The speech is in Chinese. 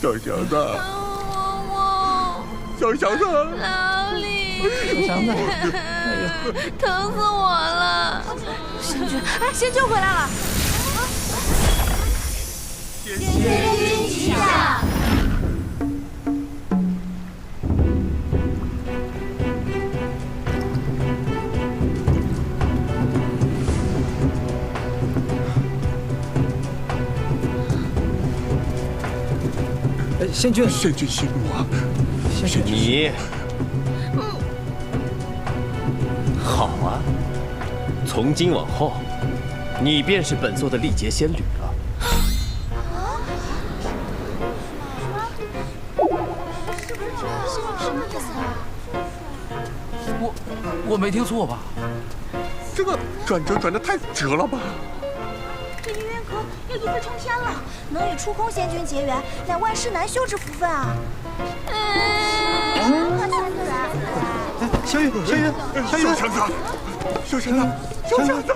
小祥子，我小祥子，老李，小祥子，哎呦，疼死我了！仙君，哎，仙君回来了！仙君，仙君息怒啊！仙君，你，好啊！从今往后，你便是本座的历劫仙侣了。我我没听错吧？这个转折转的太折了吧？这玉渊阁要一飞冲天了，能与出空仙君结缘，乃万世难修之福分啊！小雨，小雨，小雨小橙子，小橙子，小橙子。